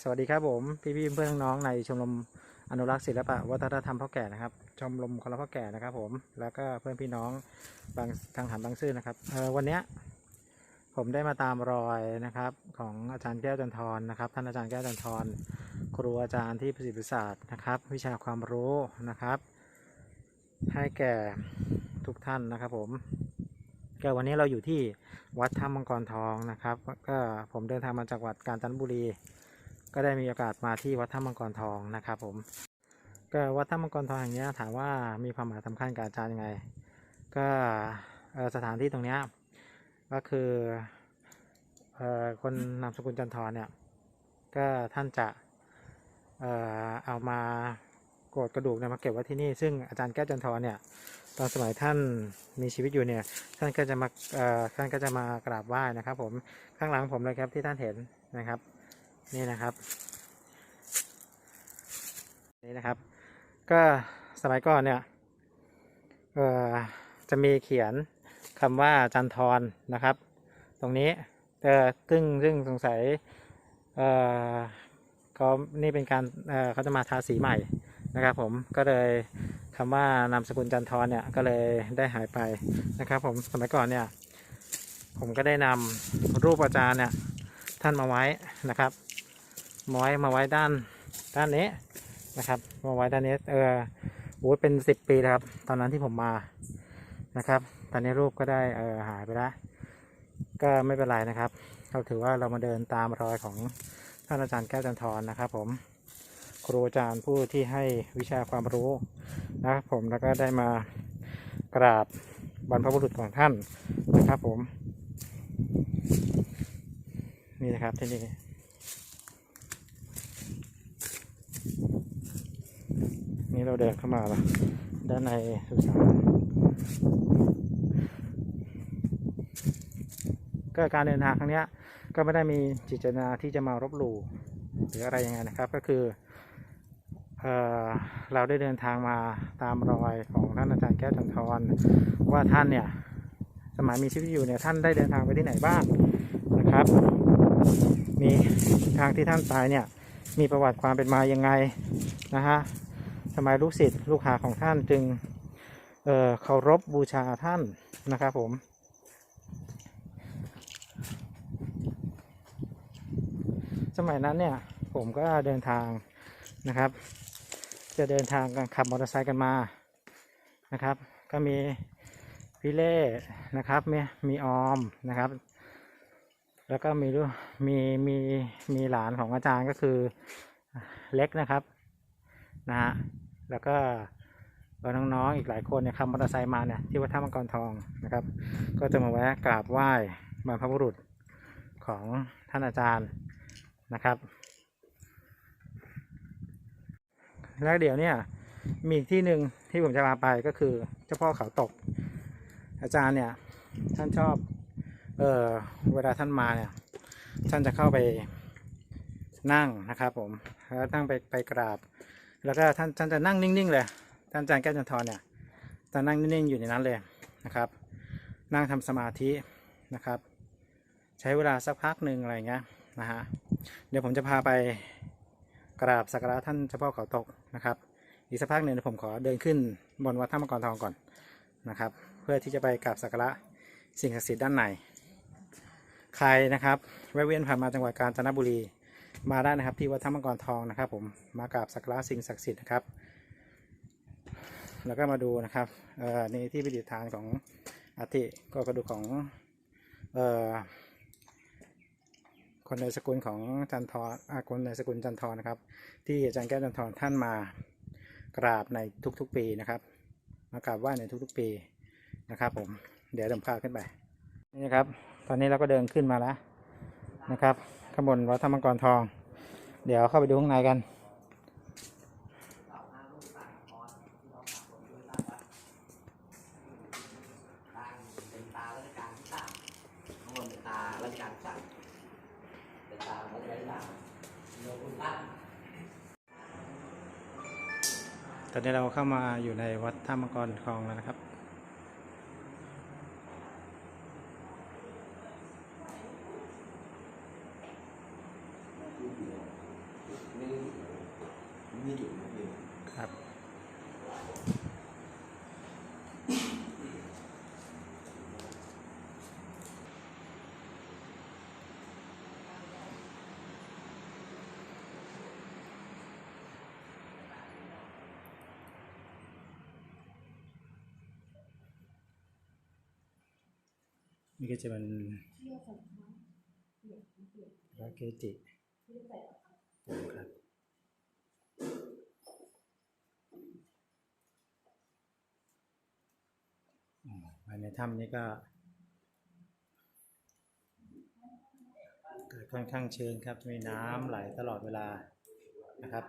สวัสดีครับผมพี่พี่เพื่อนน้องในชมรมอนุรักษ์ศิลปะวัฒนธรรมพ่อแก่นะครับ ชมรมคนละพ่อแก่นะครับผมแล้วก็เพื่อนพี่น้องบางทางฐานบางซื่อนะครับวันนี้ผมได้มาตามรอยนะครับของอาจารย์แก้วจันทรนะครับ ท่านอาจารย์แก้วจันทรครูอาจารย์ที่ประสิทธิศาสตร์นะครับ วิชาความรู้นะครับ ให้แก่ทุกท่านนะครับผมก็วันนี้เราอยู่ที่วัดถ้ำมังกรทองนะครับ ก็ผมเดินทางมาจากวัดกาญจนบุรี ก็ได้มีโอกาสมาที่วัดถ้ำมังกรทองนะครับผมก็วัดถ้ำมังกรทองอย่างเงี้ถามว่ามีความหมายสำคัญกับอาจารย์ยังไง ก็สถานที่ตรงนี้ก็คือคนนามสกุลจันทร์เนี่ยก็ท่านจะเอามาโกรธกระดูกเนี่ยมาเก็บไว้ที่นี่ ซึ่งอาจารย์แก้วจันทร์เนี่ยตอนสมัยท่านมีชีวิตอยู่เนี่ยท่านก็จะมาท่านก็จะมากราบไหว้นะครับ ผมข้างหลังผมเลยครับที่ท่านเห็นนะครับ นี่นะครับนี่นะครับ ก็สมัยก่อนเนี่ยจะมีเขียนคำว่าจันทรนะครับ ตรงนี้เอ่อซึ่งซึ่งสงสัยเออเขานี่เป็นการเเขาจะมาทาสีใหม่นะครับผมก็เลยคำว่านามสกุลจันทรเนี่ยก็เลยได้หายไปนะครับ ผมสมัยก่อนเนี่ยผมก็ได้นำรูปอาจารย์เนี่ยท่านมาไว้นะครับ มาไว้มาไว้ด้านด้านนี้นะครับ มาไว้ด้านนี้เออโอ้ยเป็นสิบปีแล้วครับ ตอนนั้นที่ผมมานะครับ ตอนนี้รูปก็ได้เออหายไปแล้วก็ไม่เป็นไรนะครับเราถือว่าเรามาเดินตามรอยของท่านอาจารย์แก้วจันทรนะครับ ผมครูอาจารย์ผู้ที่ให้วิชาความรู้นะครับผมแล้วก็ได้มากราบบรรพบุรุษของท่านนะครับ ผม นี่นะครับที่นี่ นี่เราเดินเข้ามาละด้านในสุสานก็การเดินทางครั้งนี้ก็ไม่ได้มีจิตจตนาที่จะมารบหลู่หรืออะไรยังไงนะครับ ก็คือเออเราได้เดินทางมาตามรอยของท่านอาจารย์แก้วจันทรว่าท่านเนี่ยสมัยมีชีวิตอยู่เนี่ยท่านได้เดินทางไปที่ไหนบ้างนะครับ มีทางที่ท่านตายเนี่ยมีประวัติความเป็นมายังไงนะฮะ ทำไมลูกศิษย์ลูกหาของท่านจึงเเคารพบูชาท่านนะครับผมสมัยนั้นเนี่ยผมก็เดินทางนะครับ จะเดินทางกันขับมอเตอร์ไซค์กันมานะครับ ก็มีพี่เล่นะครับมีมีออมนะครับ แล้วก็มีมีมีมีหลานของอาจารย์ก็คือเล็กนะครับนะฮะ แล้วก็เอ่อน้องๆอีกหลายคนเนี่ยขับมอเตอร์ไซค์มาเนี่ยที่วัดท่ามังกรทองนะครับ ก็จะมาแวะกราบไหว้บรรพบุรุษของท่านอาจารย์นะครับ แล้วเดี๋ยวเนี่ยมีอีกที่หนึ่งที่ผมจะมาไปก็คือเจ้าพ่อเขาตก อาจารย์เนี่ยท่านชอบเออเวลาท่านมาเนี่ยท่านจะเข้าไปนั่งนะครับผมแล้วนั่งไปไปกราบ แล้วก็ท่านท่านจะนั่งนิ่งๆเลยท่านอาจารย์แก้วจันทร์เนี่ยจะนั่งนิ่งๆอยู่ในนั้นเลยนะครับ นั่งทำสมาธินะครับ ใช้เวลาสักพักหนึ่งอะไรเงี้ยนะฮะเดี๋ยวผมจะพาไปกราบสักการะท่านเจ้าพ่อเขาตกนะครับ อีกสักพักหนึ่งผมขอเดินขึ้นบนวัดถ้ำมังกรทองก่อนนะครับ เพื่อที่จะไปกราบสักการะสิ่งศักดิ์สิทธิ์ด้านในใครนะครับแวะเวียนผ่านมาจังหวัดกาญจนบุรี มาได้นะครับที่วัดถ้ำมังกรทองนะครับ ผมมากราบสักการะสิ่งศักดิ์สิทธิ์นะครับ แล้วก็มาดูนะครับในที่ประดิษฐานของอาทิก็กระดูกของอคนในสกุลของจันทรอ่าคนในสกุลจันทรนะครับ ที่อาจารย์แก้วจันทรท่านมากราบในทุกๆปีนะครับ มากราบไหว้ในทุกๆปีนะครับ ผมเดี๋ยวเดิมพาขึ้นไปนี่นะครับ ตอนนี้เราก็เดินขึ้นมาแล้วนะครับ ข้างบนวัดธรรมกรทอง เดี๋ยวเข้าไปดูข้างในกัน ตอนนี้เราเข้ามาอยู่ในวัดท่ามังกรทองแล้วนะครับ น ไม่อยู่นะพี่ ครับ นี่ก็จะเป็นพระเกจิครับอ่าภายในถ้ำนี้ก็เกิดค่อนข้างชื้นครับ มีน้ำไหลตลอดเวลานะครับ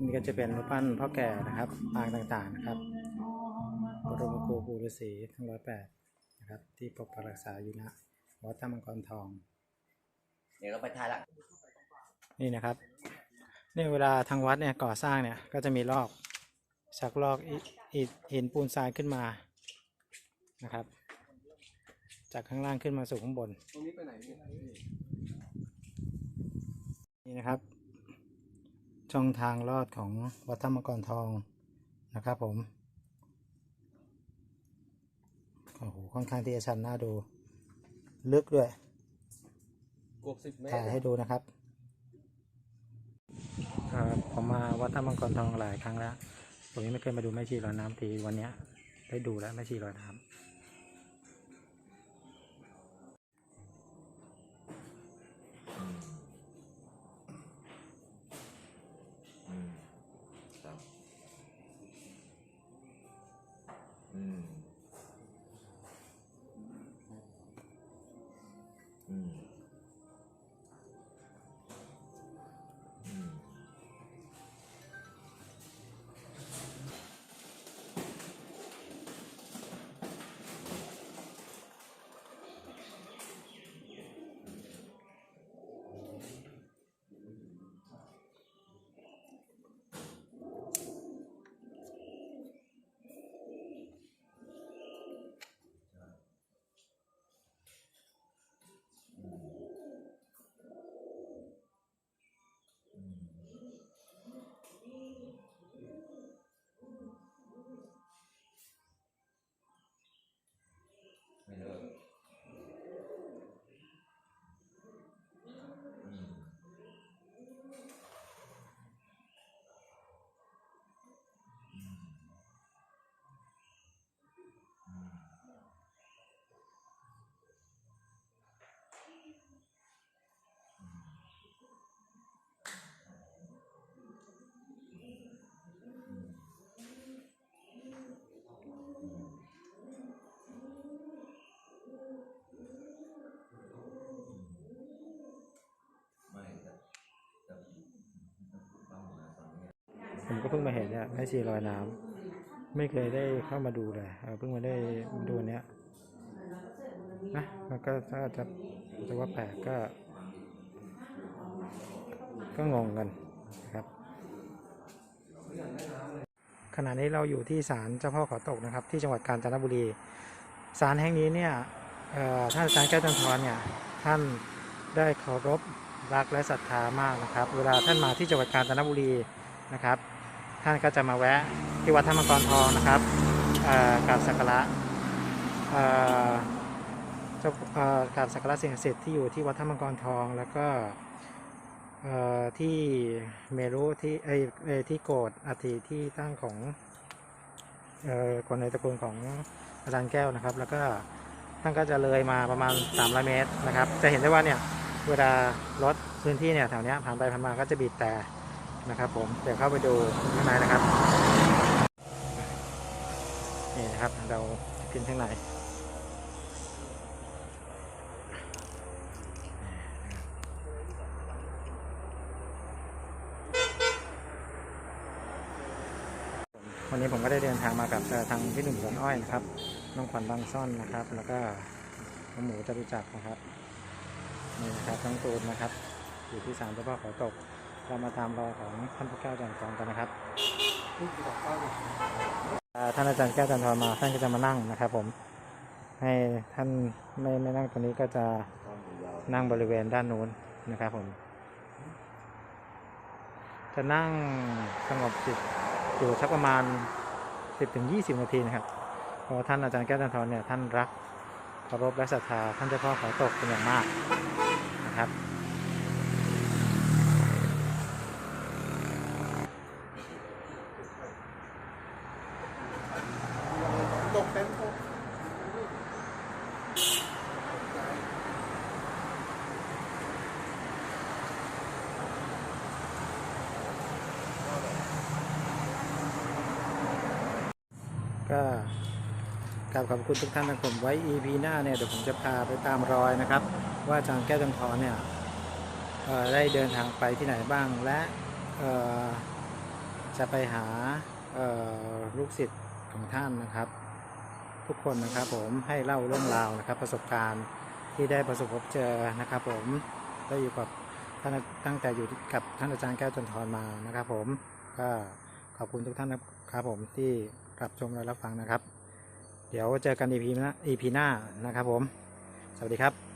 นี่ก็จะเป็นรูปปั้นพ่อแก่นะครับปางต่างๆนะครับ บรมครูปูฤาษีทั้งร้อยแปดนะครับที่ปกปักรักษาอยู่ณวัดถ้ำมังกรทอง เดี๋ยวเราไปถ่ายหลังนี่นะครับเนี่ยเวลาทางวัดเนี่ยก่อสร้างเนี่ยก็จะมีลอกชักลอกอิฐหินปูนทรายขึ้นมานะครับ จากข้างล่างขึ้นมาสู่ข้างบนตรงนี้ไปไหนนี่นี่นะครับ ช่องทางลอดของวัดธรรมกรทองนะครับผม โอ้โหค่อนข้างที่จะชันน่าดู ลึกด้วยกบสิบเมตถ่ายรให้ดูนะครับเอ่อผมมาวัดท่ามังกรทองหลายครั้งแล้วผมยังไม่เคยมาดูแม่ชีลอยน้ำทีวันเนี้ยได้ดูแล้วแม่ชีลอยน้อื ผมก็เพิ่งมาเห็นเนี่ยแม่ชีลอยน้ำไม่เคยได้เข้ามาดูเลยเพิ่งมาได้ดูอันเนี้ยนะมันก็ถ้าจะจะว่าแปลกก็ ก็งงกันนะครับ ขณะนี้เราอยู่ที่ศาลเจ้าพ่อขอตกนะครับ ที่จังหวัดกาญจนบุรีศาลแห่งนี้เนี่ยท่านอาจารย์แก้วจันทร์เนี่ยท่านได้เคารพรักและศรัทธามากนะครับ เวลาท่านมาที่จังหวัดกาญจนบุรีนะครับ ท่านก็จะมาแวะที่วัดธรรมกรทองนะครับกราบสักการะเอ่อเจ้ากราบสักการะสิ่งศักดิ์สิทธิ์ที่อยู่ที่วัดธรรมกรทองแล้วก็ที่เมรุที่เออที่โกดอัฐิที่ตั้งของอคนในตระกูลของอาจารย์แก้วนะครับ แล้วก็ท่านก็จะเลยมาประมาณ300เมตรนะครับ จะเห็นได้ว่าเนี่ยเวลารถพื้นที่เนี่ยแถวนี้ผ่านไปผ่านมาก็จะบีบแต่ นะครับผมเดี๋ยวเข้าไปดูข้างในนะครับ นี่นะครับเราขึ้นข้างในวันนี้ผมก็ได้เดินทางมากับทางพี่หนุ่มสวนอ้อยนะครับ น้องขวัญบางซ่อนนะครับ แล้วก็น้องหมูจตุจักรนะครับ นี่นะครับทั้งตูนนะครับ อยู่ที่ศาลเจ้าพ่อขาตก เรามาตามรอยของท่านพระแก้วจันทร์กันนะครับท่านอาจารย์แก้วจันทร์มาท่านก็จะมานั่งนะครับผมให้ท่านไม่ไม่นั่งตรงนี้ก็จะนั่งบริเวณด้านนู้นนะครับผมจะนั่งสงบจิตอยู่สักประมาณ 10-20 นาทีนะครับเพราะท่านอาจารย์แก้วจันทร์เนี่ยท่านรักเคารพและศรัทธาท่านเจ้าพ่อเขาตกเป็นอย่างมากนะครับ ตกเป็นตก ก็กราบขอบคุณทุกท่านนะผมไว้ EP หน้าเนี่ยเดี๋ยวผมจะพาไปตามรอยนะครับ ว่าอาจารย์แก้วจันทรเนี่ยได้เดินทางไปที่ไหนบ้างและจะไปหาลูกศิษย์ของท่านนะครับ ทุกคนนะครับผมให้เล่าเรื่องราวนะครับ ประสบการณ์ที่ได้ประสบพบเจอนะครับผมได้อยู่กับท่านตั้งแต่อยู่กับท่านอาจารย์แก้วจันทรมานะครับ ผมก็ขอบคุณทุกท่านนะครับผมที่ รับชมและรับฟังนะครับ เดี๋ยวเจอกัน EP หน้า EP หน้านะครับผม สวัสดีครับ